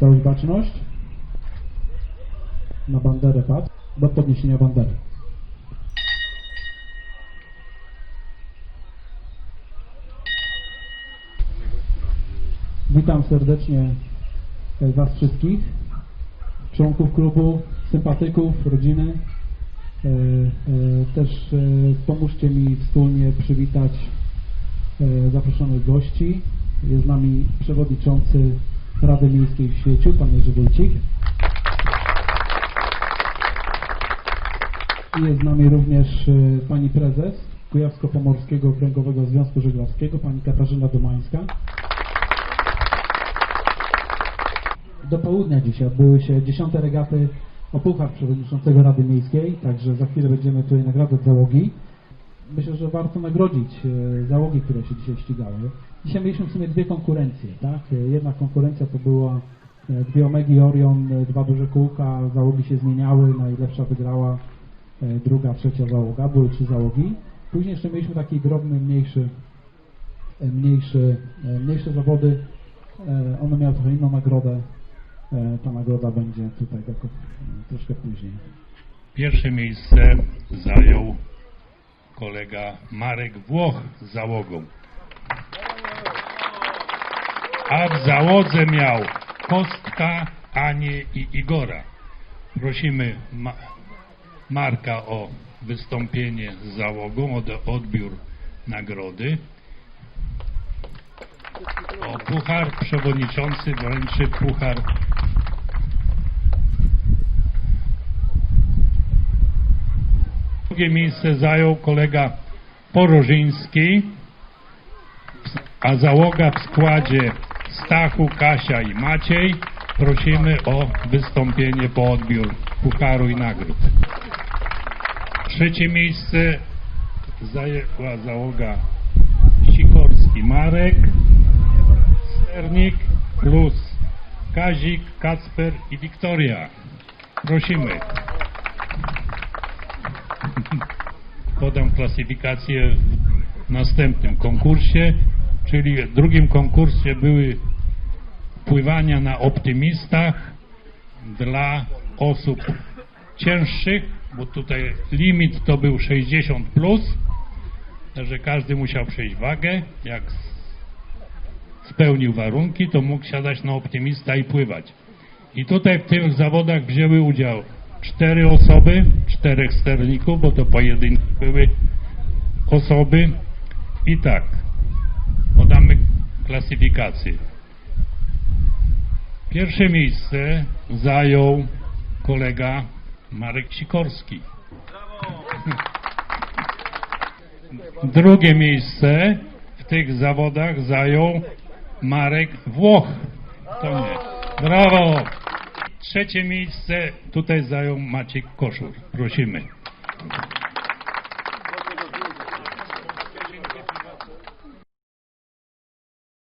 Całą baczność. Na banderę patrz. Do podniesienia bandery. Witam serdecznie Was wszystkich, członków klubu, sympatyków, rodziny. E, e, Też e, pomóżcie mi wspólnie przywitać zaproszonych gości. Jest z nami przewodniczący Rady Miejskiej w Świeciu, pan Jerzy Wójcik. I jest z nami również e, pani prezes Kujawsko-Pomorskiego Okręgowego Związku Żeglarskiego, pani Katarzyna Domańska. Do południa dzisiaj odbyły się dziesiąte regaty o Puchar Przewodniczącego Rady Miejskiej, także za chwilę będziemy tutaj nagradzać załogi. Myślę, że warto nagrodzić e, załogi, które się dzisiaj ścigały. Dzisiaj mieliśmy w sumie dwie konkurencje, tak? E, Jedna konkurencja to była e, dwie Omegi Orion, dwa duże kółka, załogi się zmieniały, najlepsza wygrała druga, trzecia załoga, były trzy załogi. Później jeszcze mieliśmy taki drobny, mniejszy, mniejszy, mniejsze zawody. One miały trochę inną nagrodę. Ta nagroda będzie tutaj troszkę później. Pierwsze miejsce zajął kolega Marek Włoch z załogą. A w załodze miał Kostka, Anię i Igora. Prosimy Ma Marka o wystąpienie z załogą, o odbiór nagrody. O puchar przewodniczący wręczy puchar Drugie miejsce zajął kolega Porożyński, a załoga w składzie Stachu, Kasia i Maciej. Prosimy o wystąpienie po odbiór pucharu i nagród. Trzecie miejsce zajęła załoga Sikorski Marek, Sternik plus Kazik, Kacper i Wiktoria. Prosimy. Podam klasyfikację w następnym konkursie, czyli w drugim konkursie były pływania na optymistach dla osób cięższych, bo tutaj limit to był 60 plus, że każdy musiał przejść wagę, jak spełnił warunki, to mógł siadać na optymista i pływać. I tutaj w tych zawodach wzięły udział cztery osoby, czterech sterników, bo to pojedyncze były osoby. I tak, podamy klasyfikację. Pierwsze miejsce zajął kolega Marek Sikorski. Drugie miejsce w tych zawodach zajął Marek Włoch. To nie. Brawo! Trzecie miejsce tutaj zajął Maciek Koszur. Prosimy.